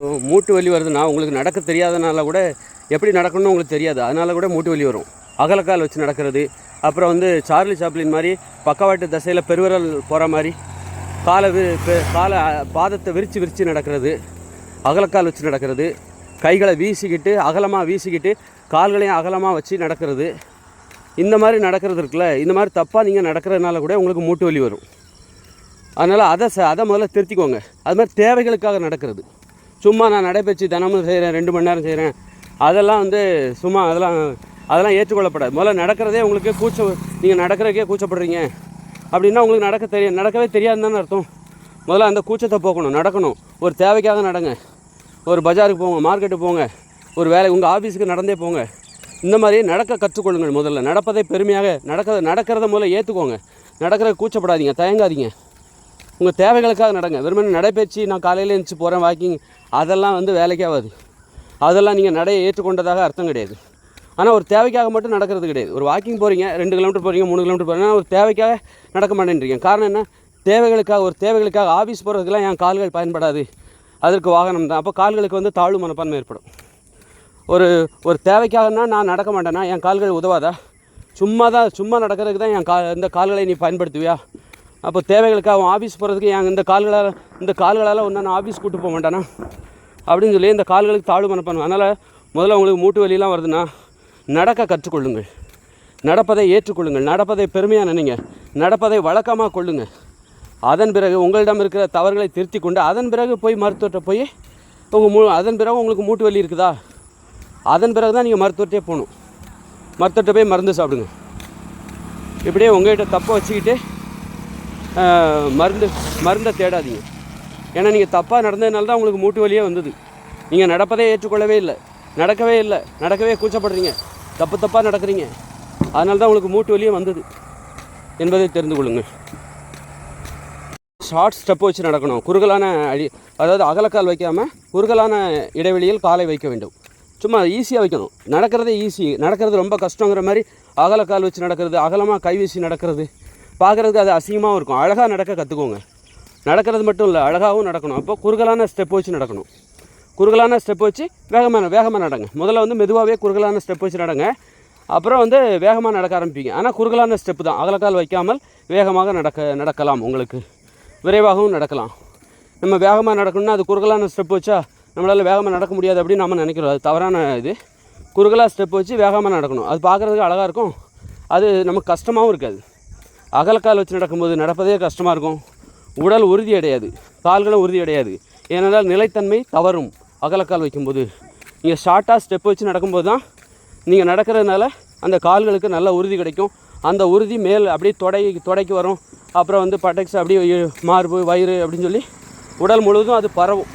மூட்டு வலி வருதுன்னா உங்களுக்கு நடக்க தெரியாதனால கூட எப்படி நடக்கணும்னு உங்களுக்கு தெரியாது. அதனால கூட மூட்டு வலி வரும். அகலக்கால் வச்சு நடக்கிறது. அப்புறம் வந்து சார்லி சாப்ளின் மாதிரி பக்கவாட்டு தசையில் பெருவிரல் போகிற மாதிரி காலை வி- காலை பாதத்தை விரித்து விரித்து நடக்கிறது. அகலக்கால் வச்சு நடக்கிறது. கைகளை வீசிக்கிட்டு அகலமாக வீசிக்கிட்டு கால்களையும் அகலமாக வச்சு நடக்கிறது. இந்த மாதிரி நடக்கிறது இருக்குல்ல இந்த மாதிரி தப்பாக நீங்கள் நடக்கிறதுனால கூட உங்களுக்கு மூட்டு வலி வரும். அதனால் அதை ச அதை முதல்ல திருத்திக்கோங்க. அது மாதிரி தேவைகளுக்காக நடக்கிறது. சும்மா நான் நடைபயிற்சி தினமும் செய்கிறேன் ரெண்டு மணி நேரம் செய்கிறேன் அதெல்லாம் வந்து சும்மா அதெல்லாம் அதெல்லாம் ஏற்றுக்கொள்ளப்படாது. முதல்ல நடக்கிறதே உங்களுக்கு கூச்ச நீங்கள் நடக்கிறதுக்கே கூச்சப்படுறீங்க. அப்படின்னா உங்களுக்கு நடக்க தெரிய நடக்கவே தெரியாதுன்னு தானே அர்த்தம். முதல்ல அந்த கூச்சத்தை போக்கணும் நடக்கணும். ஒரு தேவைக்காக நடங்க. ஒரு பஜாருக்கு போங்க மார்க்கெட்டுக்கு போங்க. ஒரு வேலை உங்கள் ஆஃபீஸுக்கு நடந்தே போங்க. இந்த மாதிரி நடக்க கற்றுக்கொள்ளுங்கள் முதல்ல. நடப்பதை பெருமையாக நடக்க நடக்கிறத முதல்ல ஏற்றுக்கோங்க நடக்கிறத கூச்சப்படாதீங்க தயங்காதீங்க. உங்கள் தேவைகளுக்காக நடங்க. வெறுமனே நடைபயிற்சி நான் காலையில் எழுந்துச்சு போகிறேன் வாக்கிங் அதெல்லாம் வந்து வேலைக்கே ஆகாது. அதெல்லாம் நீங்கள் நடையை ஏற்றுக்கொண்டதாக அர்த்தம் கிடையாது. ஆனால் ஒரு தேவைக்காக மட்டும் நடக்கிறது கிடையாது. ஒரு வாக்கிங் போகிறீங்க ரெண்டு கிலோமீட்டர் போகிறீங்க மூணு கிலோமீட்டர் போகிறீங்க ஒரு தேவைக்காக நடக்க மாட்டேன்றீங்க. காரணம் என்ன? தேவைகளுக்காக ஒரு தேவைகளுக்காக ஆஃபீஸ் போகிறதுக்கெல்லாம் என் கால்கள் பயன்படாது. அதற்கு வாகனம் தான். அப்போ கால்களுக்கு வந்து தாழ்வு மனப்பான்மை ஏற்படும். ஒரு ஒரு தேவைக்காகனா நான் நடக்க மாட்டேன்னா என் கால்கள் உதவாதா? சும்மா தான் சும்மா நடக்கிறதுக்கு தான் என் கா இந்த கால்களை நீ பயன்படுத்துவியா? அப்போ தேவைகளுக்காக அவன் ஆஃபீஸ் போகிறதுக்கு என் இந்த கால்களால் இந்த கால்களால் ஒன்று நான் ஆஃபீஸ் கூட்டு போக மாட்டானா? அப்படின்னு சொல்லி இந்த கால்களுக்கு தாழ்வு மனப்பான்மை அதனால் முதல்ல உங்களுக்கு மூட்டு வலியெல்லாம் வருதுன்னா நடக்க கற்றுக்கொள்ளுங்கள். நடப்பதை ஏற்றுக்கொள்ளுங்கள். நடப்பதை பெருமையாக நினைங்க. நடப்பதை வழக்கமாக கொள்ளுங்கள் அதன் பிறகு உங்களிடம் இருக்கிற தவறுகளை திருத்தி கொண்டு அதன் பிறகு போய் மருத்துவர்கிட்ட போய் உங்கள் மூ அதன் பிறகு உங்களுக்கு மூட்டு வலி இருக்குதா? அதன் பிறகு தான் நீங்கள் மருத்துவர்கிட்டே போகணும். மருத்துவர்கிட்ட போய் மருந்து சாப்பிடுங்க. இப்படியே உங்கள்கிட்ட தப்பை வச்சுக்கிட்டு மருந்து மருந்தை தேடாதீங்க. ஏன்னா நீங்கள் தப்பாக நடந்ததுனால தான் உங்களுக்கு மூட்டு வலியே வந்தது. நீங்கள் நடப்பதே ஏற்றுக்கொள்ளவே இல்லை. நடக்கவே இல்லை. நடக்கவே கூச்சப்படுறீங்க. தப்பு தப்பாக நடக்கிறீங்க. அதனால தான் உங்களுக்கு மூட்டு வலியே வந்தது என்பதை தெரிந்து கொள்ளுங்கள். ஷார்ட் ஸ்டெப் வச்சு நடக்கணும். குறுகலான அடி அதாவது அகலக்கால் வைக்காமல் குறுகலான இடைவெளியில் காலை வைக்க வேண்டும். சும்மா ஈஸியாக வைக்கணும். நடக்கிறதே ஈஸி நடக்கிறது ரொம்ப கஷ்டங்கிற மாதிரி அகலக்கால் வச்சு நடக்கிறது அகலமாக கை வீசி நடக்கிறது பார்க்குறதுக்கு அது அசிங்கமாகவும் இருக்கும். அழகாக நடக்க கற்றுக்கோங்க நடக்கிறது மட்டும் இல்லை அழகாகவும் நடக்கணும். அப்போ குறுகலான ஸ்டெப் வச்சு நடக்கணும். குறுகலான ஸ்டெப் வச்சு வேகமாக வேகமாக நடங்க. முதல்ல வந்து மெதுவாகவே குறுகலான ஸ்டெப் வச்சு நடங்க. அப்புறம் வந்து வேகமாக நடக்க ஆரம்பிப்பீங்க. ஆனால் குறுகலான ஸ்டெப்பு தான். அகலக்கால் வைக்காமல் வேகமாக நடக்க நடக்கலாம் உங்களுக்கு. விரைவாகவும் நடக்கலாம். நம்ம வேகமாக நடக்கணும்னா அது குறுகலான ஸ்டெப் வச்சா நம்மளால் வேகமாக நடக்க முடியாது அப்படின்னு நம்ம நினைக்கிறோம். அது தவறான இது. குறுகலாக ஸ்டெப் வச்சு வேகமாக நடக்கணும். அது பார்க்குறதுக்கு அழகாக இருக்கும். அது நமக்கு கஷ்டமாகவும் இருக்காது. அகலக்கால் வச்சு நடக்கும்போது நடப்பதே கஷ்டமாக இருக்கும். உடல் உறுதி அடையாது. கால்களும் உறுதி அடையாது. ஏனென்றால் நிலைத்தன்மை தவறும் அகலக்கால் வைக்கும்போது. நீங்கள் ஷார்ட்டாக ஸ்டெப் வச்சு நடக்கும்போது தான் நீங்கள் நடக்கிறதுனால அந்த கால்களுக்கு நல்ல உறுதி கிடைக்கும். அந்த உறுதி மேல் அப்படியே தொடை தொடைக்கு வரும். அப்புறம் வந்து பட்டக்ஸ் அப்படியே மார்பு வயிறு அப்படின்னு சொல்லி உடல் முழுவதும் அது பரவும்.